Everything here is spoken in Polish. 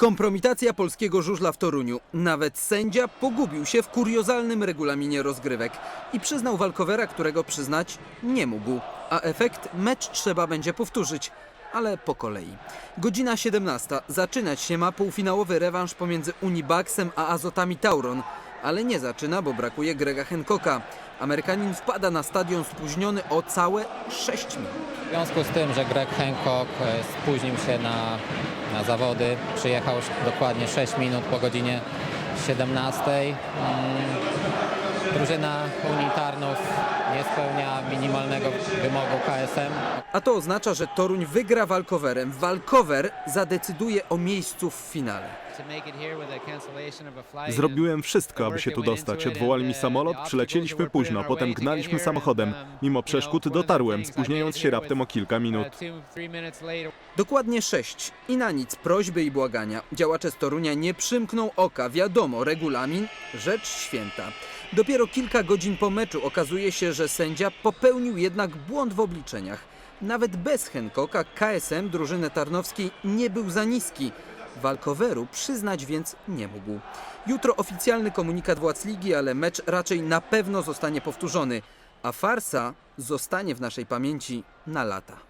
Kompromitacja polskiego żużla w Toruniu. Nawet sędzia pogubił się w kuriozalnym regulaminie rozgrywek i przyznał walkowera, którego przyznać nie mógł. A efekt mecz trzeba będzie powtórzyć, ale po kolei. Godzina 17. Zaczynać się ma półfinałowy rewanż pomiędzy Unibaxem a Azotami Tauron, ale nie zaczyna, bo brakuje Grega Hancocka. Amerykanin wpada na stadion spóźniony o całe 6 minut. W związku z tym, że Greg Hancock e, spóźnił się na, na zawody, przyjechał dokładnie 6 minut po godzinie 17. Mm, Drużyna Unii Tarnów nie spełnia minimalnego wymogu KSM. A to oznacza, że Toruń wygra walkowerem. Walkower zadecyduje o miejscu w finale. Zrobiłem wszystko, aby się tu dostać. Odwołali mi samolot, przylecieliśmy późno, potem gnaliśmy samochodem. Mimo przeszkód dotarłem, spóźniając się raptem o kilka minut. Dokładnie sześć. I na nic prośby i błagania. Działacze z Torunia nie przymkną oka. Wiadomo, regulamin rzecz święta. Dopiero kilka godzin po meczu okazuje się, że sędzia popełnił jednak błąd w obliczeniach. Nawet bez Hencocka KSM drużyny tarnowskiej nie był za niski. Walkoweru przyznać więc nie mógł. Jutro oficjalny komunikat władz ligi, ale mecz raczej na pewno zostanie powtórzony, a farsa zostanie w naszej pamięci na lata.